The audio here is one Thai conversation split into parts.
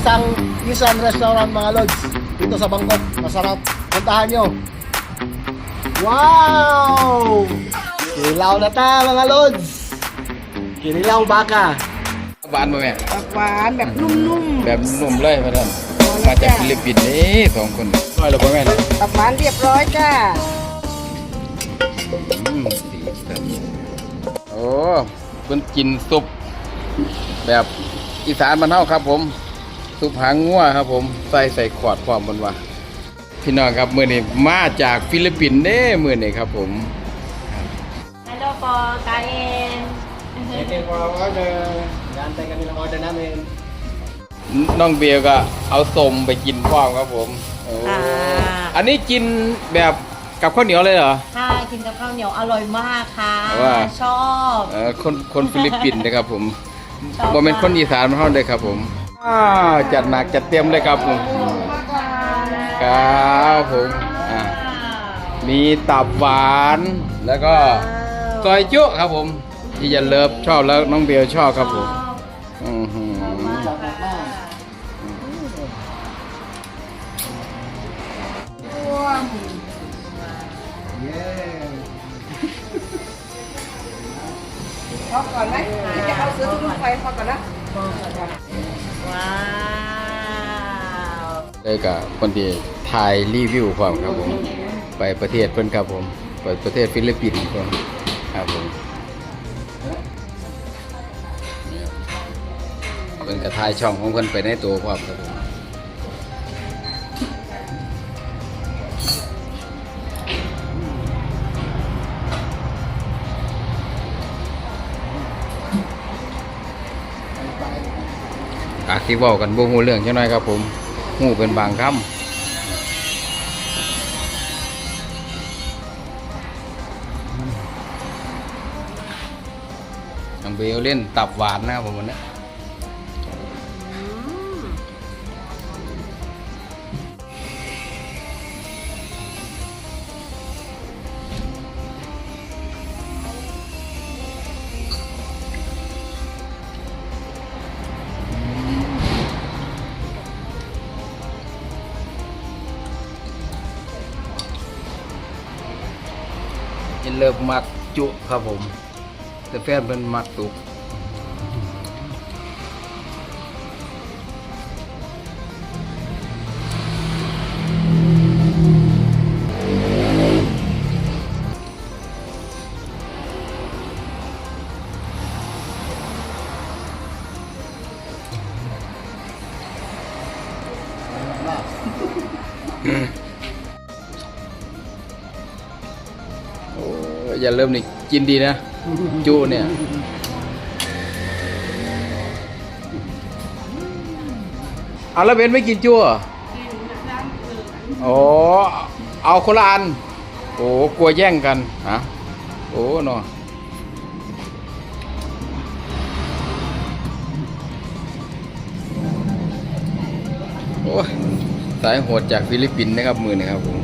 Isang Isan Restaurant mga lods. Dito sa Bangkok. Masarap. Puntahan nyo. Wow! Kinilaw na ta mga lods. Kinilaw baka. หวานมาแม่หวานแบบนุ่มแบบนุ่มเลยพ่อท่านมาจากฟิลิปปินส์นี่สองคนน้อยแล้วพ่อแม่นะๆตับหวานเรียบร้อยจ้าอืมสีสันโอ้เพิ่นกินซุปแบบอีสานบ้านเฮาครับผม ซุปหางงัวครับผมใส่ใส่ขวดความบนว่าพี่น้องครับมื้อนี้มาจากฟิลิปปินส์เด้มื้อนี้ครับผม Hello po, kain. Waiting for our order. Gantay kami ng order namin. น้องเบียร์ก็เอาสมไปกินพร้อมครับผมโอ้อ่าอันนี้กินแบบกับข้าวเหนียวเลยเหรอค่ะกินกับข้าวเหนียวอร่อยมากค่ะว่าชอบเออคนคนฟิลิปปินส์นะครับผมชอบบ่เป็นมากคนอีสานมาเท่าเลยครับผม อ้าวจัดหนักจัดเต็มเลยครับผมครับผมอ่ามีตับหวานแล้วก็ซอยจุครับผม ที่จะเลิฟชอบแล้วน้องเบลชอบครับผมอื้อหือพอก่อนไหมหรือจะเอาซื้อทุกไฟพอก่อนนะ ว้าวได้กับคนที่ถ่ายรีวิวความครับผม ไปประเทศเพิ่นครับผมไปประเทศฟิลิปปินส์ครับผมเป็นกระทายช่องของเพิ่นไปในตัวความครับผม อาคิเว้ากันบ่ฮู้เรื่องจังหน่อยครับผมฮู้เป็นบางคำน้องเบลเล่นตับหวานนะครับผมวันนี้ เริ่มมักจุครับผม แต่แฟนเป็นมักตุก อย่าเริ่มนี่กินดีนะจุเนี่ย เอาแล้วเบนไม่กินจุเหรอโอ้เอาคนละอัน โอ้กลัวแย่งกันฮะโอ้เนาะโอ้สายโหดจากฟิลิปปินส์นะครับมือนะครับผม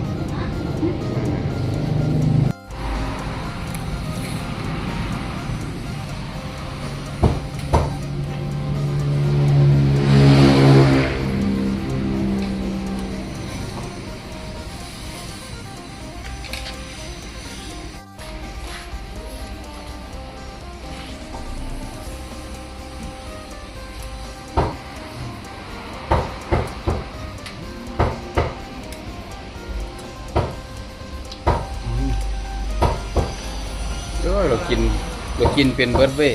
กินเรากินเป็นเบิร์ดเว้ย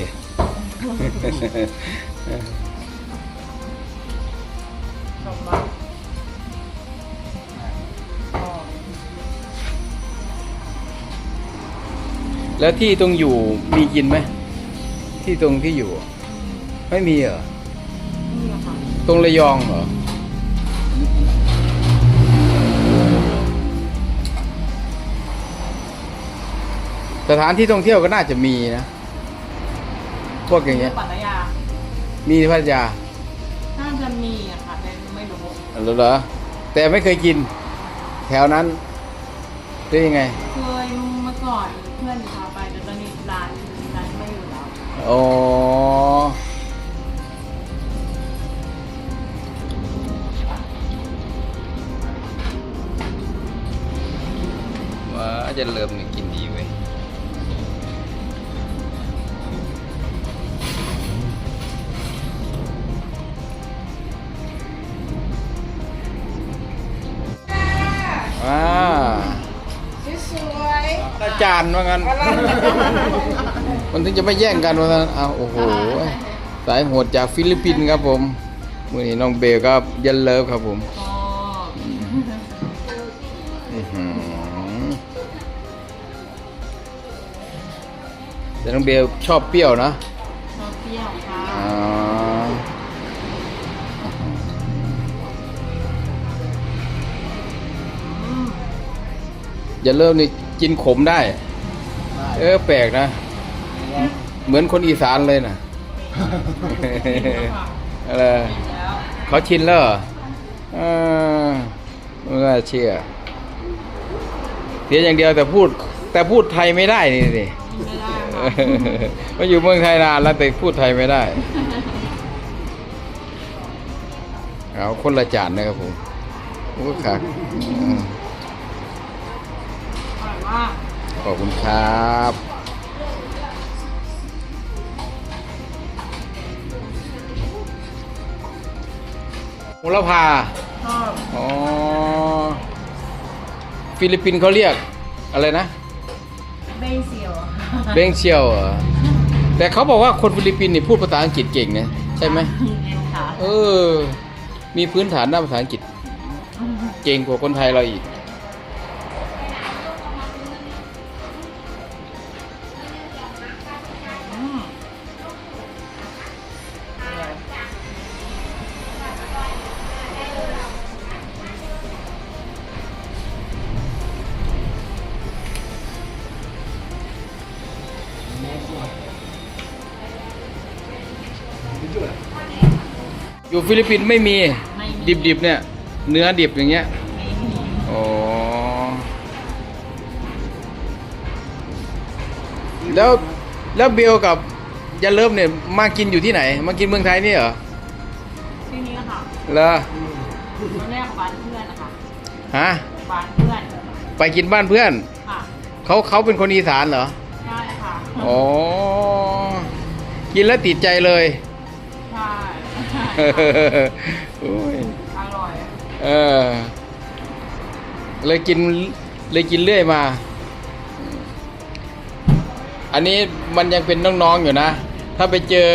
แล้วที่ตรงอยู่มีกินไหมที่ตรงที่อยู่ ไม่มีเหรอตรงระยองเหรอ สถานที่ท่องเที่ยวก็น่าจะมีนะ พวกอย่างเงี้ยมีพัทยาน่าจะมีอะค่ะแต่ไม่รู้แล้วเหรอ แต่ไม่เคยกิน แถวนั้นได้ยังไง เคยเมื่อก่อนเพื่อนพาไปแต่ตอนนี้ร้านร้านไม่อยู่แล้วอ๋อ ว่าจะเริ่มกินดีารว่างั้น มันถึงจะไม่แย่งกันว่างั้นเอาโอ้โห สายโหดจากฟิลิปปินส์ครับผมมือนี้น้องเบลก็ยันเลิฟครับผมอ๋ออื้อหือแต่น้องเบลชอบเปรี้ยวนะ ชอบเปรี้ยวค่ะอ่าอย่าเริ่มนี่กินขมได้ เออแปลกนะ เหมือนคนอีสานเลยนะอะไรเขาชินแล้วเหรออ่าไม่น่าเชื่อเสียอย่างเดียวแต่พูด แต่พูดไทยไม่ได้นี่สิไม่ได้ค่ะมาอยู่เมืองไทยนานแล้วแต่พูดไทยไม่ได้ เอาคนละจานนะครับผมโอ้ครับอืมอร่อยมาก ขอบคุณครับโหระพาชอบอ๋อ ฟิลิปปินส์เขาเรียกอะไรนะ เบงเซียวเบงเชียวเหรอแต่เขาบอกว่าคนฟิลิปปินส์นี่พูดภาษาอังกฤษเก่งนะใช่ไหมค่ะเออ มีพื้นฐานด้านภาษาอังกฤษ เก่งกว่าคนไทยเราอีก อยู่ฟิลิปปินส์ไม่มีดิบๆเนี่ย เนื้อดิบอย่างเงี้ยอ๋อแล้วแล้วเบลกับยาเลิฟเนี่ยมากินอยู่ที่ไหน มากินเมืองไทยนี่เหรอที่นี่ค่ะเหรอตอนแรกบ้านเพื่อนนะคะฮะบ้านเพื่อนไปกินบ้านเพื่อนค่ะเขาเขาเป็นคนอีสานเหรอใช่ค่ะอ๋อกินแล้วติดใจเลย ใช่ โอ้ยอร่อย เออ เลยกินเลยกินเรื่อยมา อันนี้มันยังเป็นน้องๆอยู่นะ ถ้าไปเจอ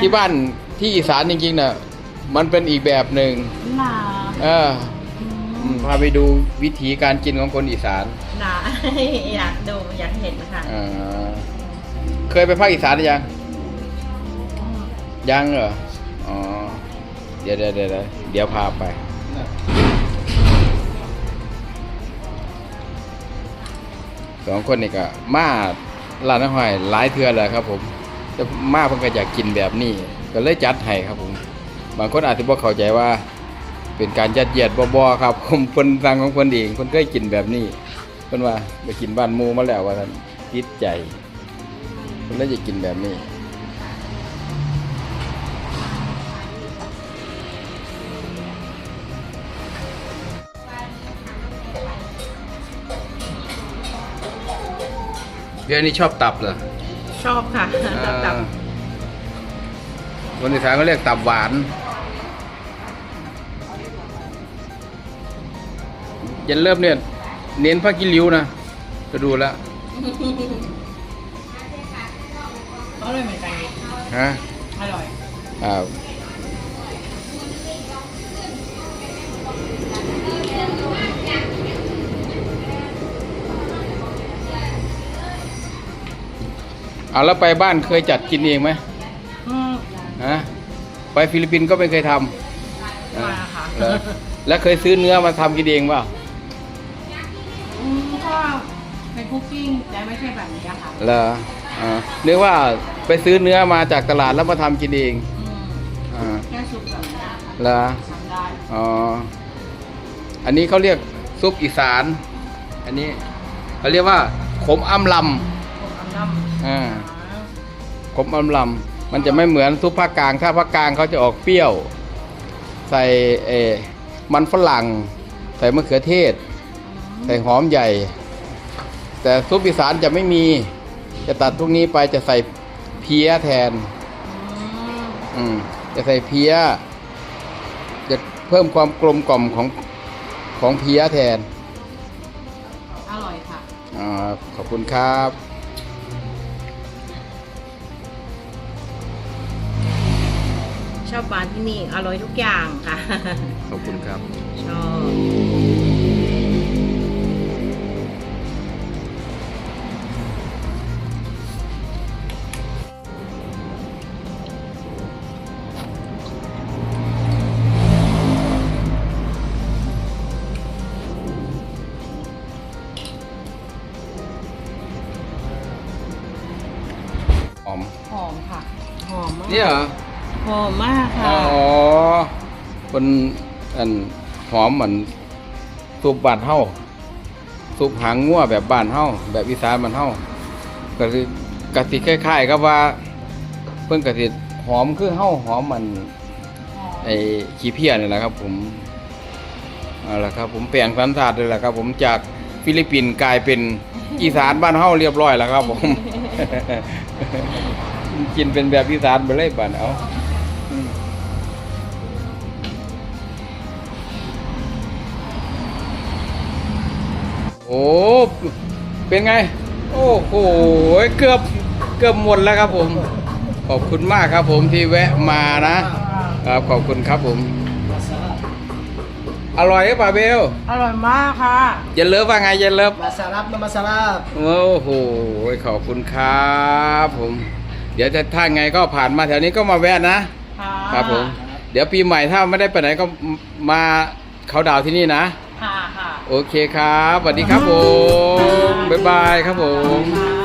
ที่บ้านที่อีสานจริงๆน่ะ มันเป็นอีกแบบหนึ่งหนาเอออืมพาไปดูวิธีการกินของคนอีสานหนาอยากดูอยากเห็นค่ะอ่าเคยไปภาคอีสานหรือยัง ยังเหรอ อ๋อ เดี๋ยวเดี๋ยวเดี๋ยวเดี๋ยวพาไป สองคนนี่ก็มาร้านอาหารหลายเทือเลยครับ ผมแต่มาเพิ่นก็อยากกินแบบนี้ ก็เลยจัดให้ครับผม บางคนอาจจะบ่เข้าใจว่า เป็นการยัดเยียดบ่บ่ครับ ผมเพิ่นสั่งของเพิ่นเองเพิ่นเคยกินแบบนี้เพิ่นว่าไปกินบ้านมูมาแล้วว่าท่านติดใจเพิ่นเลยอยากกินแบบนี้ เบียร์นี่ชอบตับเหรอชอบค่ะตับตับอ่าคนอีสานเขาเรียกตับหวานยันเริ่มเนี่ย เน้นผ้ากิริ้วนะก็ดูแล้วอร่อยเหมือนกันฮะอร่อย อ่า เอาแล้วไปบ้านเคยจัดกินเองไหมอืมฮะไปฟิลิปปินส์ก็ไม่เคยทำมาค่ะเหรอแล้วเคยซื้อเนื้อมาทำกินเองเปล่าอืมก็เป็นคุกกิ้งแต่ไม่ใช่แบบนี้อะค่ะเหรออ่านึกว่าไปซื้อเนื้อมาจากตลาดแล้วมาทำกินเองอืมอ่าแค่ซุปแบบนี้ค่ะเหรอทำได้อ๋ออันนี้เขาเรียกซุปอีสาน อันนี้เขาเรียกว่าขมอำลผมอันดำำอ่า ขมอำลำมันจะไม่เหมือนซุปภาคกลาง ถ้าภาคกลางเขาจะออกเปรี้ยว ใส่เออมันฝรั่ง ใส่มะเขือเทศ ใส่หอมใหญ่ แต่ซุปอีสานจะไม่มี จะตัดพวกนี้ไปจะใส่เพี้ยแทน อืมจะใส่เพี้ย จะเพิ่มความกลมกล่อมของของเพี้ยแทน อร่อยค่ะอ่าขอบคุณครับ ชอบร้านที่นี่อร่อยทุกอย่างค่ะขอบคุณครับ ชอบหอม หอมค่ะ หอมมากนี่เหรอ หอมมากค่ะอคนอันหอมเหมือนซุปบานเฮาซุปหางงัวแบบบานเฮาแบบอีสานบานเฮาก็คือกะสิคล้ายๆกับว่า เพิ่นกะสิหอมคือเฮาหอมมันไอ้ขี้เพี้ยนี่แหละครับ ผมเอาละครับ ผมแปลงสันธาตุเลยแหละครับ ผมจากฟิลิปปินส์กลายเป็นอีสานบ้านเฮาเรียบร้อยแล้วครับ ผม กินเป็นแบบอีสานไปเลยบ้านเอา โอ้เป็นไง โอ้โหเกือบเกือบหมดแล้วครับผม ขอบคุณมากครับผมที่แวะมานะครับขอบคุณครับผม อร่อยหรือเปล่าเบลอร่อยมากค่ะเย็นเลิฟว่าไงเย็นเลิฟมาสารับนะมาสารับโอ้โหขอบคุณครับผม เดี๋ยวจะถ้าไงก็ผ่านมาแถวนี้ก็มาแวะนะค่ะครับผม เดี๋ยวปีใหม่ถ้าไม่ได้ไปไหนก็มาเขาดาวน์ที่นี่นะ ค่ะค่ะ โอเคครับสวัสดีครับผม บ๊ายบายครับผมค่ะ